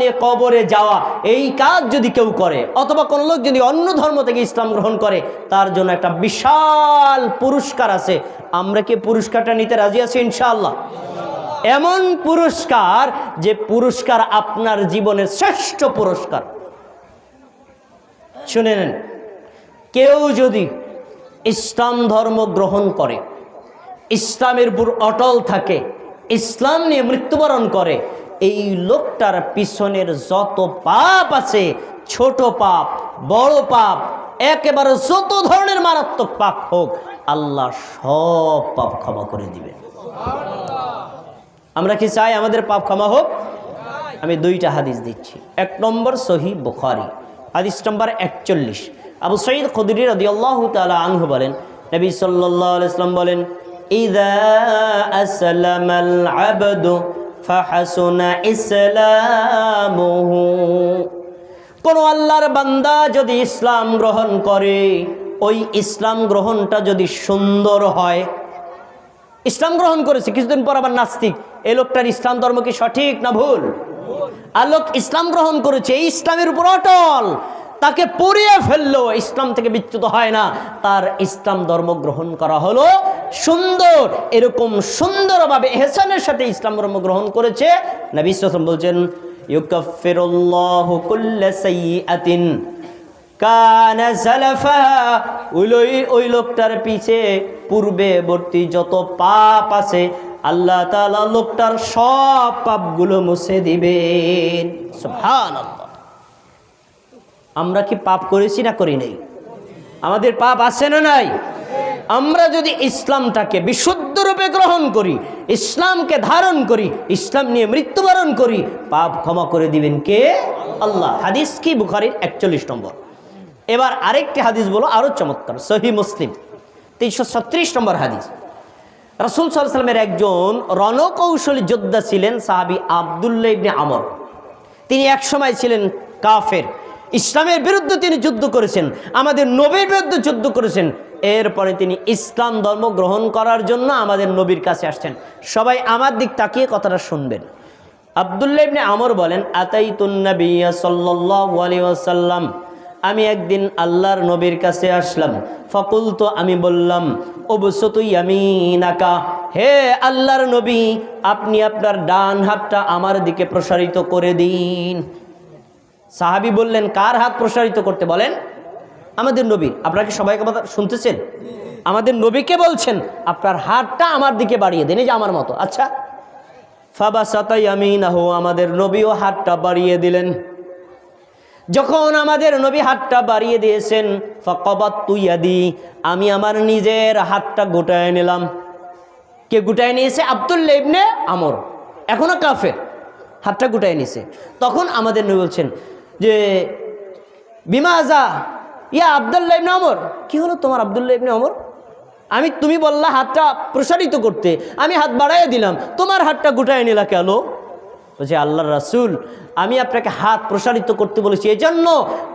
নিয়ে কবরে যাওয়া, এই কাজ যদি কেউ করে, অথবা কোনো লোক যদি অন্য ধর্ম থেকে ইসলাম গ্রহণ করে, তার জন্য একটা বিশাল পুরস্কার আছে। আমরা কি পুরস্কারটা নিতে রাজি আছি? ইনশাআল্লাহ। এমন পুরস্কার যে পুরস্কার আপনার জীবনের শ্রেষ্ঠ পুরস্কার। শুনে নেন। কেউ যদি ইসলাম ধর্ম গ্রহণ করে, ইসলামের উপর অটল থাকে, ইসলাম নিয়ে মৃত্যুবরণ করে এই লোকটার পিছনের যত পাপ আছে, ছোট পাপ, বড় পাপ, একেবারে যত ধরনের মারাত্মক পাপ হোক, আল্লাহ সব পাপ ক্ষমা করে দিবে আমরা কি চাই আমাদের পাপ ক্ষমা হোক? আমি দুইটা হাদিস দিচ্ছি। এক নম্বর সহি বুখারি, হাদিস নম্বর একচল্লিশ। আবু সঈদ খুদরি রদি আল্লাহ তালা আনহু বলেন, নবী সাল্লাহ ইসলাম বলেন, ইদা আসলামাল আবদু ফাহাসুনা ইসলামুহু। কোন আল্লাহর বান্দা যদি ইসলাম গ্রহণ করে, ওই ইসলাম গ্রহণটা যদি সুন্দর হয়, ইসলাম গ্রহণ করেছে, কিছুদিন পর আবার নাস্তিক এই লোকটার ইসলাম ধর্ম কি সঠিক না ভুল? আলোক ইসলাম গ্রহণ করেছে, এই ইসলামের উপর অটল। তাকে পড়িয়ে ফেলল। ইসলাম থেকে বিচ্যুত হয় না। তার ইসলাম ধর্ম গ্রহণ করা হলো সুন্দর। এরকম সুন্দরভাবে এহসানের সাথে ইসলাম ধর্ম গ্রহণ করেছে। আলাইহি ওয়াসাল্লাম বলছেন, ইউকাফিরুল্লাহু লোকটার পিছে পূর্বেবর্তী যত পাপ আছে, আল্লাহ তাআলা লোকটার সব পাপগুলো মুছে দিবেন। সুবহানাল্লাহ। আমরা কি পাপ করেছি না করি নাই? আমাদের পাপ আছে না নাই? আমরা যদি ইসলামটাকে বিশুদ্ধ রূপে গ্রহণ করি, ইসলামকে ধারণ করি, ইসলাম নিয়ে মৃত্যুবরণ করি, পাপ ক্ষমা করে দিবেন কে? আল্লাহ। হাদিস কি? বুখারির একচল্লিশ নম্বর। এবার আরেকটি হাদিস বলো, আরও চমৎকার। সহি মুসলিম, তিনশো ছত্রিশ নম্বর হাদিস। রাসুল সাল্লামের একজন রণকৌশলী যোদ্ধা ছিলেন সাহাবি আবদুল্লাহ ইবনে আমর। তিনি একসময় ছিলেন কাফের। ইসলামের বিরুদ্ধে তিনি যুদ্ধ করেছেন, আমাদের নবীর বিরুদ্ধে যুদ্ধ করেছেন। এরপরে তিনি ইসলাম ধর্ম গ্রহণ করার জন্য আমাদের নবীর কাছে আসছেন। সবাই আমার দিক তাকিয়ে কথাটা শুনবেন। আবদুল্লাহ ইবনে আমর বলেন আতাইতুন্নবিয়া সাল্লাল্লাহু আলাইহি ওয়াসাল্লাম, আমি একদিন আল্লাহর নবীর কাছে আসলাম। ফকুল তো আমি বললাম নাকা হে আল্লাহর নবী, আপনি আপনার ডান হাতটা আমার দিকে প্রসারিত করে দিন। সাহাবি বললেন, কার হাত প্রসারিত করতে? বলেন, আমাদের নবী। আপনারা কি সবাইকে কথা শুনতেছেন? আমাদের নবীকে বলছেন, আপনার হাতটা আমার দিকে বাড়িয়ে দেন। এই যে আমার মতো। আচ্ছা। ফাবা সাতাই আমি না হো আমাদের নবীও হাতটা বাড়িয়ে দিলেন। যখন আমাদের নবী হাতটা বাড়িয়ে দিয়েছেন, ফকবাত তুইয়াদি আমি আমার নিজের হাতটা গোটায় নিলাম। কে গুটায় নিয়েছে? আব্দুল্লা ইবনে আমর। এখনও কাফের। হাতটা গুটায় নিয়েছে তখন আমাদের নবী বলছেন যে, বিমাজা, ইয়া আবদুল্লাহ ইবনে আমর কি হলো তোমার আবদুল্লাহ ইবনে আমর আমি তুমি বললা হাতটা প্রসারিত করতে, আমি হাত বাড়াইয়া দিলাম, তোমার হাতটা গুটায় নিলা কেন? বলছে, আল্লাহ রাসুল, আমি আপনাকে হাত প্রসারিত করতে বলেছি, এজন্য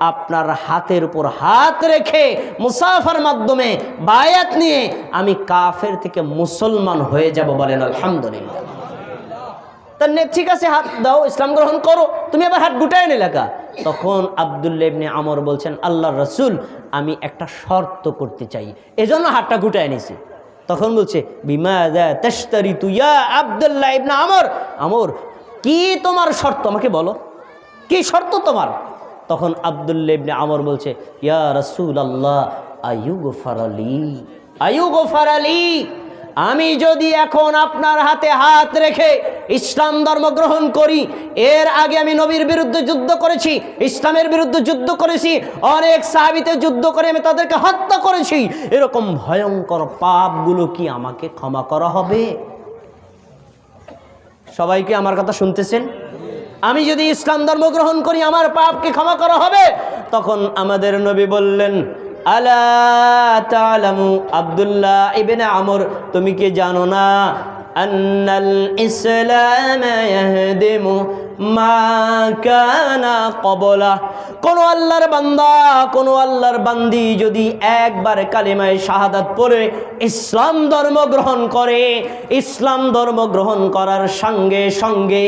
আপনার হাতের উপর হাত রেখে মুসাফার মাধ্যমে বায়াত নিয়ে আমি কাফের থেকে মুসলমান হয়ে যাব বলেন, আলহামদুলিল্লাহ। তার ঠিক আছে, হাত দাও, ইসলাম গ্রহণ করো, তুমি আবার হাত গুটায় নিলাকা তখন আবদুল্লা ইবনে আমর বলছেন, আল্লাহ রসুল, আমি একটা শর্ত করতে চাই। এজন্য হাতটা গুটায় নিছি। তখন বলছে বিমা তেস্তারি তুইয়া আবদুল্লাহ ইবনে আমর। আমর, কি তোমার শর্ত? আমাকে বলো। কি শর্ত তোমার? তখন আবদুল্লা ইবনে আমর বলছে, ইয়া রসুল আল্লাহ আয়ু গোফারালি আয়ু গোফারালি আমি যদি এখন আপনার হাতে হাত রেখে ইসলাম ধর্ম গ্রহণ করি, এর আগে আমি নবীর বিরুদ্ধে যুদ্ধ করেছি, ইসলামের বিরুদ্ধে যুদ্ধ করেছি, অনেক সাহাবিতে যুদ্ধ করে আমি তাদেরকে হত্যা করেছি, এরকম ভয়ঙ্কর পাপগুলো কি আমাকে ক্ষমা করা হবে? সবাইকে আমার কথা শুনতেছেন? আমি যদি ইসলাম ধর্ম গ্রহণ করি, আমার পাপকে ক্ষমা করা হবে? তখন আমাদের নবী বললেন আলা তালামু আব্দুল্লাহ ইবেনে আমর, তুমি কি জানো না? আন্নাল ইসলাম ইয়াহদিমু মা কানা কবলা কোন আল্লাহর বান্দা, কোন আল্লাহর বান্দি যদি একবার কালিমায় শাহাদাত পড়ে, ইসলাম ধর্ম গ্রহণ করে, ইসলাম ধর্ম গ্রহণ করার সঙ্গে সঙ্গে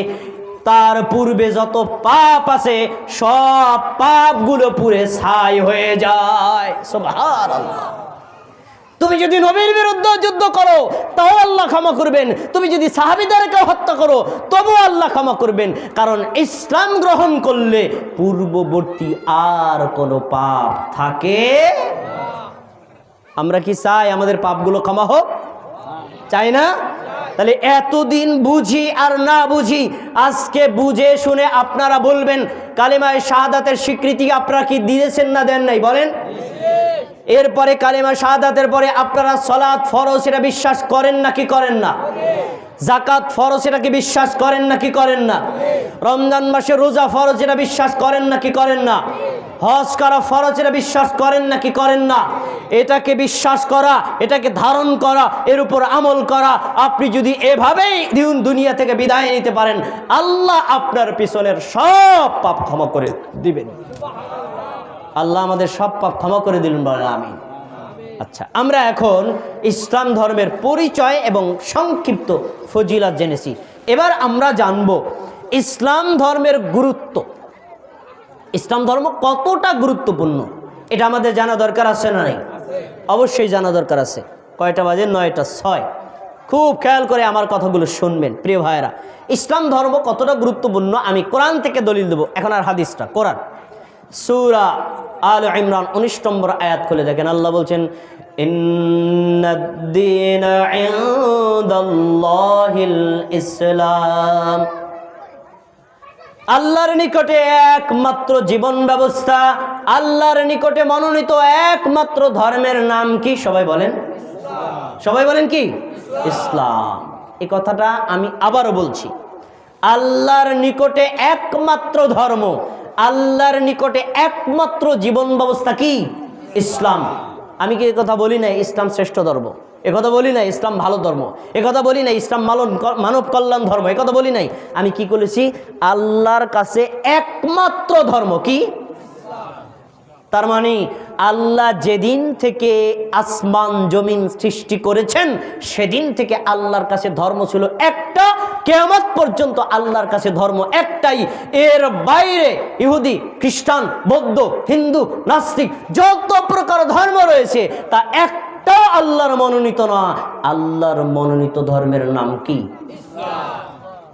তার পূর্বে যত পাপ আছে, সব পাপগুলো পুরে ছাই হয়ে যায়। সুবহানাল্লাহ। তুমি যদি নবীর বিরুদ্ধে যুদ্ধ করো, তাও আল্লাহ ক্ষমা করবেন। তুমি যদি সাহাবিদারকে হত্যা করো তবু আল্লাহ ক্ষমা করবেন। কারণ ইসলাম গ্রহণ করলে পূর্ববর্তী আর কোনো পাপ থাকে আমরা কি চাই আমাদের পাপগুলো ক্ষমা হোক? চাই না? তাহলে এতদিন বুঝি আর না বুঝি, আজকে বুঝে শুনে আপনারা বলবেন, কালেমায় শাহাদাতের স্বীকৃতি আপনারা কি দিয়েছেন না দেন নাই? বলেন। এরপরে কালেমা শাহাদাতের পরে আপনারা সলাৎ ফরজ এটা বিশ্বাস করেন নাকি করেন না? জাকাত ফরজ এটাকে বিশ্বাস করেন নাকি করেন না? রমজান মাসে রোজা ফরজ এটা বিশ্বাস করেন নাকি করেন না? হজ করা ফরজ এটা বিশ্বাস করেন নাকি করেন না? এটাকে বিশ্বাস করা, এটাকে ধারণ করা, এর উপর আমল করা, আপনি যদি এভাবেই দিন দুনিয়া থেকে বিদায় নিতে পারেন, আল্লাহ আপনার পিছনের সব পাপ ক্ষমা করে দিবেন। আল্লাহ আমাদের সব পাপ ক্ষমা করে দিলেন বলে আমি আচ্ছা আমরা এখন ইসলাম ধর্মের পরিচয় এবং সংক্ষিপ্ত ফজিলাত জেনেছি। এবার আমরা জানব ইসলাম ধর্মের গুরুত্ব। ইসলাম ধর্ম কতটা গুরুত্বপূর্ণ? এটা আমাদের জানা দরকার আছে না নেই? অবশ্যই জানা দরকার আছে। কয়টা বাজে? নয়টা, ছয়। খুব খেয়াল করে আমার কথাগুলো শুনবেন, প্রিয় ভাইয়েরা। ইসলাম ধর্ম কতটা গুরুত্বপূর্ণ আমি কোরআন থেকে দলিল দেবো, এখন আর হাদিসটা, কোরআন। সুরা আল ইমরান উনিশ নম্বর আয়াত খুলে দেখেন। আল্লাহ বলছেন ইসলাম। আল্লাহর নিকটে একমাত্র জীবন ব্যবস্থা, আল্লাহর নিকটে মনোনীত একমাত্র ধর্মের নাম কি? সবাই বলেন। সবাই বলেন কি? ইসলাম। এই কথাটা আমি আবারও বলছি। আল্লাহর নিকটে একমাত্র ধর্ম আল্লাহর নিকটে একমাত্র জীবন ব্যবস্থা কি? ইসলাম। আমি কি কথা বলি না ইসলাম শ্রেষ্ঠ ধর্ম? একথা বলি নাই, ইসলাম ভালো ধর্ম? একথা বলি নাই, ইসলাম মালন মানব কল্যাণ ধর্ম? একথা বলি নাই। আমি কি করেছি? আল্লাহর কাছে একমাত্র ধর্ম কি? তার মানে আল্লাহ যেদিন থেকে আসমান, জমিন সৃষ্টি করেছেন, সেদিন থেকে আল্লাহর কাছে ধর্ম ছিল একটা কেয়ামত পর্যন্ত আল্লাহর কাছে ধর্ম একটাই। এর বাইরে ইহুদি, খ্রিস্টান, বৌদ্ধ, হিন্দু, নাস্তিক যত প্রকার ধর্ম রয়েছে, তা একটা আল্লাহর মনোনীত না। আল্লাহর মনোনীত ধর্মের নাম কি?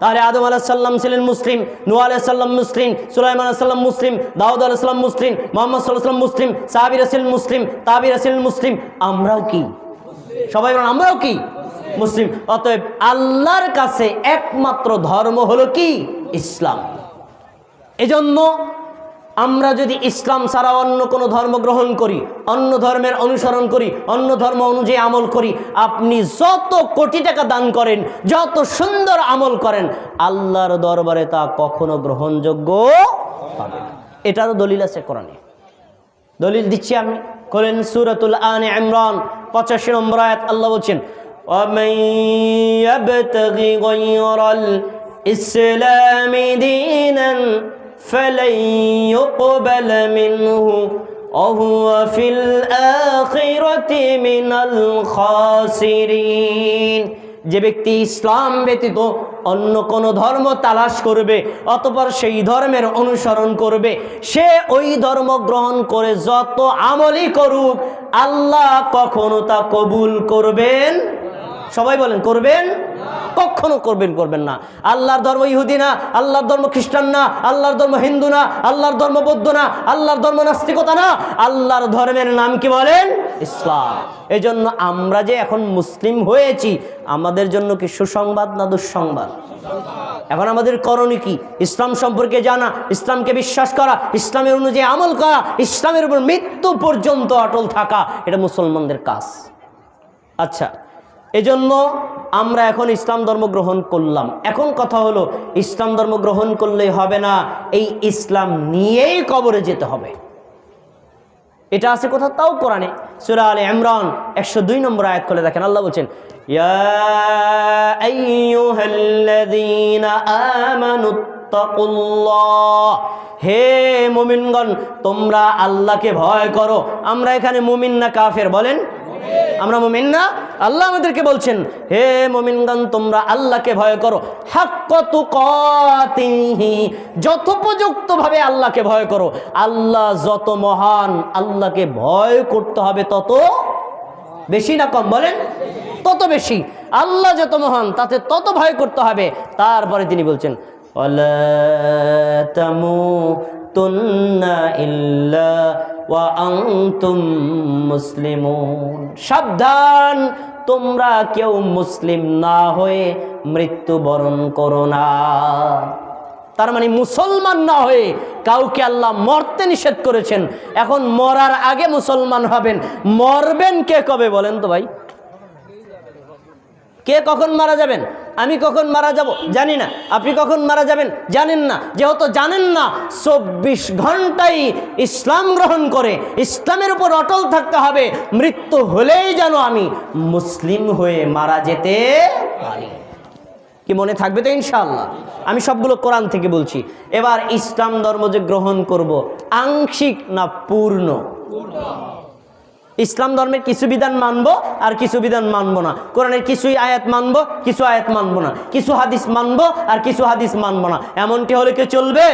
তাহলে আদম আলাহিসাল্লাম ছিলেন মুসলিম নু আলাইসাল্লাম মুসলিম, সুলাইমান আলাইসাল্লাম মুসলিম, দাউদ আলাইসাল্লাম মুসলিম, মোহাম্মদ সাল্লাহাম মুসলিম সাহাবির আসিল মুসলিম তাবির আসিল মুসলিম। আমরাও কি? সবাই আমরাও কি? মুসলিম। অতএব আল্লাহর কাছে একমাত্র ধর্ম হলো কি? ইসলাম। এজন্য আমরা যদি ইসলাম ছাড়া অন্য কোনো ধর্ম গ্রহণ করি, অন্য ধর্মের অনুসরণ করি, অন্য ধর্ম অনুযায়ী আমল করি, আপনি যত কোটি টাকা দান করেন, যত সুন্দর আমল করেন, আল্লাহর দরবারে তা কখনো গ্রহণযোগ্য হবে এটারও দলিল আছে কোরআনে। দলিল দিচ্ছি আমি। করেন সুরাতুল আন ইমরান, পঁচাশি নম্বর আয়াত আল্লাহ বলছেন ومن يبتغي غير الإسلام دينا فلن يقبل منه وهو في الآخرة من الخاسرين যে ব্যক্তি ইসলাম ব্যতীত অন্য কোনো ধর্ম তালাশ করবে অতপর সেই ধর্মের অনুসরণ করবে সে ওই ধর্ম গ্রহণ করে যত আমলই করুক আল্লাহ কখনো তা কবুল করবেন সবাই বলেন, করবেন? কখনো করবেন করবেন না। আল্লাহর ধর্ম ইহুদি না, আল্লাহর ধর্ম খ্রিস্টান না, আল্লাহর ধর্ম হিন্দু না, আল্লাহর ধর্ম বৌদ্ধ না, আল্লাহর ধর্ম নাস্তিকতা না, আল্লাহর ধর্মের নাম কি বলেন? ইসলাম। এই জন্য আমরা যে এখন মুসলিম হয়েছি, আমাদের জন্য কি সুসংবাদ না দুঃসংবাদ? এখন আমাদের করণীয় কি? ইসলাম সম্পর্কে জানা, ইসলামকে বিশ্বাস করা, ইসলামের অনুযায়ী আমল করা, ইসলামের উপর মৃত্যু পর্যন্ত অটল থাকা, এটা মুসলমানদের কাজ। আচ্ছা এজন্য আমরা এখন ইসলাম ধর্ম গ্রহণ করলাম। এখন কথা হলো, ইসলাম ধর্ম গ্রহণ করলেই হবে না, এই ইসলাম নিয়েই কবরে যেতে হবে। এটা আছে কোথাও তাও কোরআনে। সুরা আলে ইমরান, একশো দুই নম্বর আয়াত করে দেখেন। আল্লাহ বলছেন হে মুমিনগণ, তোমরা আল্লাহকে ভয় করো। আমরা এখানে মুমিন না কাফের, বলেন? আমরা মুমিন না? আল্লাহ আমাদেরকে বলছেন, হে মুমিনগণ, তোমরা আল্লাহকে ভয় করো। হাক্কতু কাতিহি যথোপযুক্ত ভাবে আল্লাহকে ভয় করো। আল্লাহ যত মহান, আল্লাহকে ভয় করতে হবে তত বেশি না কম, বলেন? তত বেশি। আল্লাহ যত মহান, তাতে তত ভয় করতে হবে। তারপরে তিনি বলছেন, "ওয়ালা তামুতুন্না ইল্লা সাবধান, তোমরা কেউ মুসলিম না হয়ে মৃত্যুবরণ করো না। তার মানে মুসলমান না হয়ে কাউকে আল্লাহ মরতে নিষেধ করেছেন। এখন মরার আগে মুসলমান হবেন। মরবেন কে কবে বলেন তো ভাই? কে কখন মারা যাবেন? আমি কখন মারা যাব? জানি না। আপনি কখন মারা যাবেন? জানেন না। যেহেতু জানেন না, চব্বিশ ঘন্টাই ইসলাম গ্রহণ করে। ইসলামের উপর অটল থাকতে হবে। মৃত্যু হলেই যেন আমি মুসলিম হয়ে মারা যেতে পারি। কি মনে থাকবে তো ইনশাল্লাহ আমি সবগুলো কোরআন থেকে বলছি। এবার ইসলাম ধর্ম যে গ্রহণ করব, আংশিক না পূর্ণ? ইসলাম ধর্মের কিছু বিধান মানবো আর কিছু বিধান মানবো না কোরআনের কিছুই আয়াত মানবো কিছু আয়াত মানবো না কিছু হাদিস মানবো আর কিছু হাদিস মানবো না এমনটি হলে কি চলবে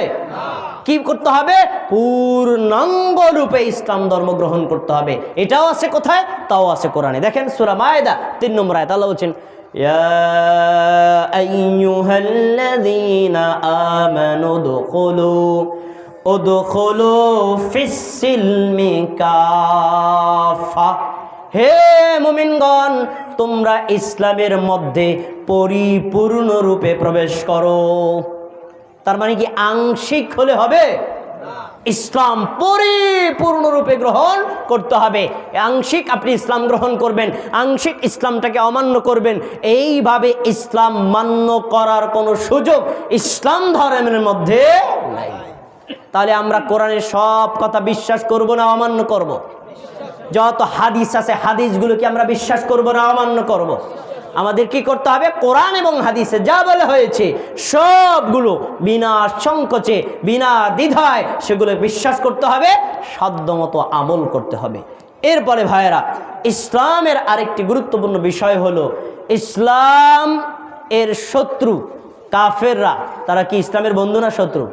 কি করতে হবে পূর্ণাঙ্গ রূপে ইসলাম ধর্ম গ্রহণ করতে হবে এটাও আছে কোথায় তাও আছে কোরআনে দেখেন সুরা মায়দা তিন নম্বর আয়াত আল্লাহ বলছেন يا أيها الذين آمنوا ادخلوا হে মুমিনগণ, তোমরা ইসলামের মধ্যে পরিপূর্ণ রূপে প্রবেশ করো। তার মানে কি আংশিক হলে হবে? ইসলাম পরিপূর্ণরূপে গ্রহণ করতে হবে। আংশিক আপনি ইসলাম গ্রহণ করবেন, আংশিক ইসলামটাকে অমান্য করবেন। এইভাবে ইসলাম মান্য করার কোনো সুযোগ ইসলাম ধর্মের মধ্যে নাই। তাহলে আমরা কোরআনের সব কথা বিশ্বাস করব না অমান্য করব। যত হাদিস আছে, হাদিসগুলোকে আমরা বিশ্বাস করব না অমান্য করব। আমাদের কি করতে হবে কোরআন এবং হাদিসে যা বলে হয়েছে, সবগুলো বিনা সংকোচে, বিনা দ্বিধায় সেগুলো বিশ্বাস করতে হবে, সাধ্যমতো আমল করতে হবে এরপরে ভাইয়েরা, ইসলামের আরেকটি গুরুত্বপূর্ণ বিষয় হলো, ইসলাম এর শত্রু, কাফেররা, তারা কি ইসলামের বন্ধু না শত্রু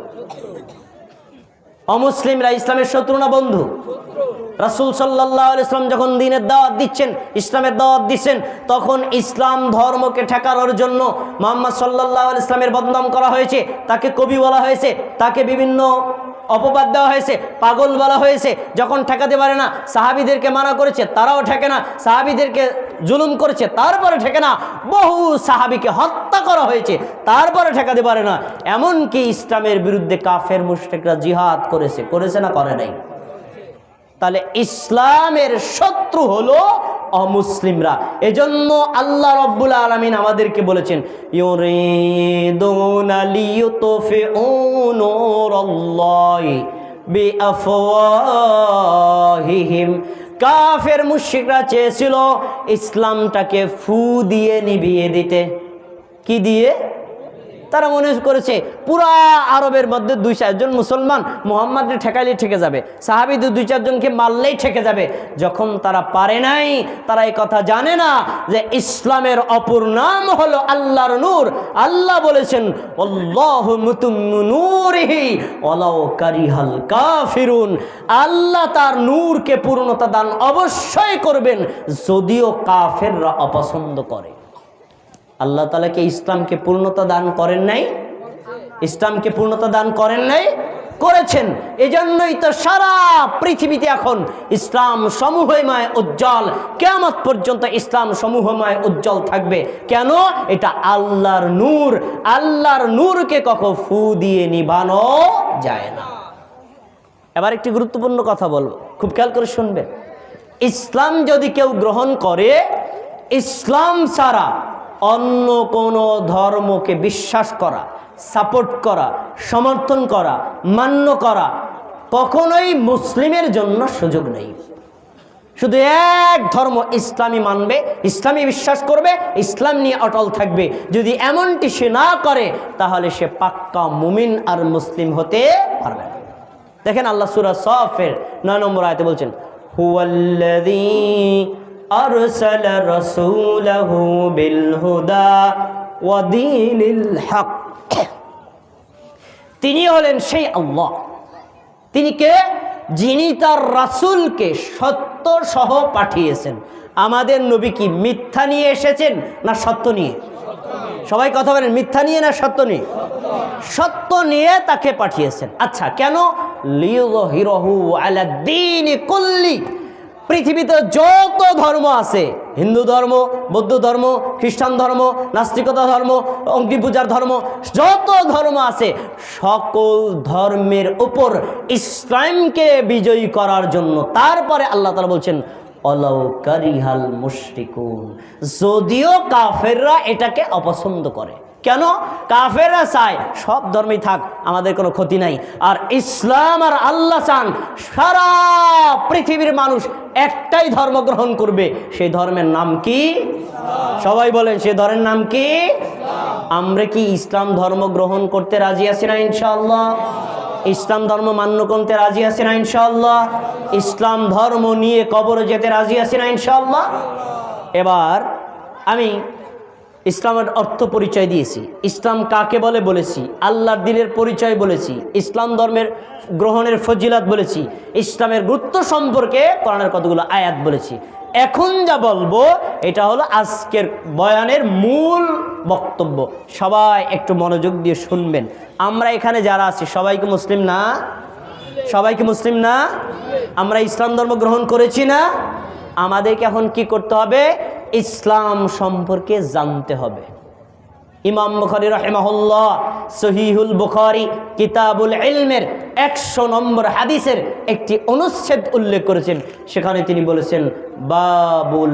অমুসলিমরা ইসলামের শত্রু না বন্ধু? রাসুল সাল্লাহ ইসলাম যখন দিনের দাওয়াত দিচ্ছেন, ইসলামের দাওয়াত দিচ্ছেন, তখন ইসলাম ধর্মকে ঠেকানোর জন্য মোহাম্মদ সাল্লাহ ইসলামের বদনাম করা হয়েছে, তাকে কবি বলা হয়েছে, তাকে বিভিন্ন অপবাদ দেওয়া হয়েছে, পাগল বলা হয়েছে, যখন ঠেকাতে পারে না, সাহাবিদেরকে মানা করেছে, তারাও ঠেকে না, সাহাবিদেরকে জুলুম করেছে, তারপরে ঠেকে না, বহু সাহাবিকে হত্যা করা হয়েছে, তারপরে ঠেকাতে পারে না, এমনকি ইসলামের বিরুদ্ধে কাফের মুশ্রেকরা জিহাদ করেছে করেছে না, করে নাই। তাহলে ইসলামের শত্রু হলো অমুসলিমরা। এজন্য আল্লাহ রব্বুল আলমিন আমাদেরকে বলেছেন কাফের মুশরিকরা চেয়েছিল ইসলামটাকে ফু দিয়ে নিভিয়ে দিতে। কি দিয়ে? তারা মনে করেছে, পুরা আরবের মধ্যে দুই চারজন মুসলমান মোহাম্মদের ঠেকাইলে ঠেকে যাবে। সাহাবিদের দুই চারজনকে মারলেই ঠেকে যাবে। যখন তারা পারে নাই, তারা এই কথা জানে না যে ইসলামের অপর নাম হলো আল্লাহর নূর। আল্লাহ বলেছেন কাফিরুন। আল্লাহ তার নূরকে পূর্ণতা দান অবশ্যই করবেন, যদিও কাফেররা অপছন্দ করে। আল্লাহ তালাকে ইসলামকে পূর্ণতা দান করেন নাই? ইসলামকে পূর্ণতা দান করেন নাই? করেছেন। এজন্যই তো সারা পৃথিবীতে এখন ইসলাম সমূহময় উজ্জ্বল। কেমত পর্যন্ত ইসলাম সমূহময় উজ্জ্বল থাকবে। কেন? এটা আল্লাহর নূর। আল্লাহর নূরকে কখন ফু দিয়ে নিবানো যায় না। এবার একটি গুরুত্বপূর্ণ কথা বলব। খুব খেয়াল করে শুনবেন। ইসলাম যদি কেউ গ্রহণ করে, ইসলাম ছাড়া অন্য কোনো ধর্মকে বিশ্বাস করা সাপোর্ট করা, সমর্থন করা, মান্য করা কখনোই মুসলিমের জন্য সুযোগ নেই। শুধু এক ধর্ম ইসলামী মানবে, ইসলামী বিশ্বাস করবে, ইসলাম নিয়ে অটল থাকবে। যদি এমনটি সে না করে, তাহলে সে পাক্কা মুমিন আর মুসলিম হতে পারবে না। দেখেন আল্লাহ সুরা সফের নয় নম্বর আয়তে বলছেন أرسل رسوله بالهدى ودين الحق তিনি হলেন সেই আল্লাহ তিনি কে যিনি তার রাসূলকে সত্য সহ পাঠিয়েছেন আমাদের নবী কি মিথ্যা নিয়ে এসেছেন না সত্য নিয়ে সবাই কথা বলেন মিথ্যা নিয়ে না সত্য নিয়ে সত্য নিয়ে তাকে পাঠিয়েছেন আচ্ছা কেন লিউহিরহু আলাদ্দিন কুল্লি পৃথিবীতে যত ধর্ম আছে, হিন্দু ধর্ম, বৌদ্ধ ধর্ম, খ্রিস্টান ধর্ম, নাস্তিকতা ধর্ম অঙ্কি পূজার ধর্ম, যত ধর্ম আছে, সকল ধর্মের উপর ইসলামকে বিজয়ী করার জন্য, তারপরে আল্লাহ তালা বলছেন কারিহাল মুশরিকুন। যদিও কাফেররা এটাকে অপছন্দ করে। কেন? কাফেররা চায় সব ধর্মেই থাক, আমাদের কোনো ক্ষতি নাই। আর ইসলাম আর আল্লাহ চান সারা পৃথিবীর মানুষ একটাই ধর্ম গ্রহণ করবে, সেই ধর্মের নাম কি? সবাই বলেন সে ধর্মের নাম কি? আমরা কি ইসলাম ধর্ম গ্রহণ করতে রাজি আছি না ইনশাআল্লাহ? ইসলাম ধর্ম মান্য করতে রাজি আছি না ইনশাআল্লাহ? ইসলাম ধর্ম নিয়ে কবরে যেতে রাজি আছি না ইনশাআল্লাহ? এবার আমি ইসলামের অর্থ পরিচয় দিয়েছি। ইসলাম কাকে বলে বলেছি? আল্লাহর দিনের পরিচয় বলেছি। ইসলাম ধর্মের গ্রহণের ফজিলাত বলেছি। ইসলামের গুরুত্ব সম্পর্কে কোরআনের কতগুলো আয়াত বলেছি। এখন যা বলব, এটা হলো আজকের বয়ানের মূল বক্তব্য। সবাই একটু মনোযোগ দিয়ে শুনবেন। আমরা এখানে যারা আছি সবাইকে মুসলিম না? সবাইকে মুসলিম না? আমরা ইসলাম ধর্ম গ্রহণ করেছি না? আমাদেরকে এখন কি করতে হবে? ইসলাম সম্পর্কে জানতে হবে। ইমাম বুখারি রহেমাহুল্লাহ সহিহুল বুখারি কিতাবুল ইলমের একশো নম্বর হাদিসের একটি অনুচ্ছেদ উল্লেখ করেছেন। সেখানে তিনি বলেছেন, বাবুল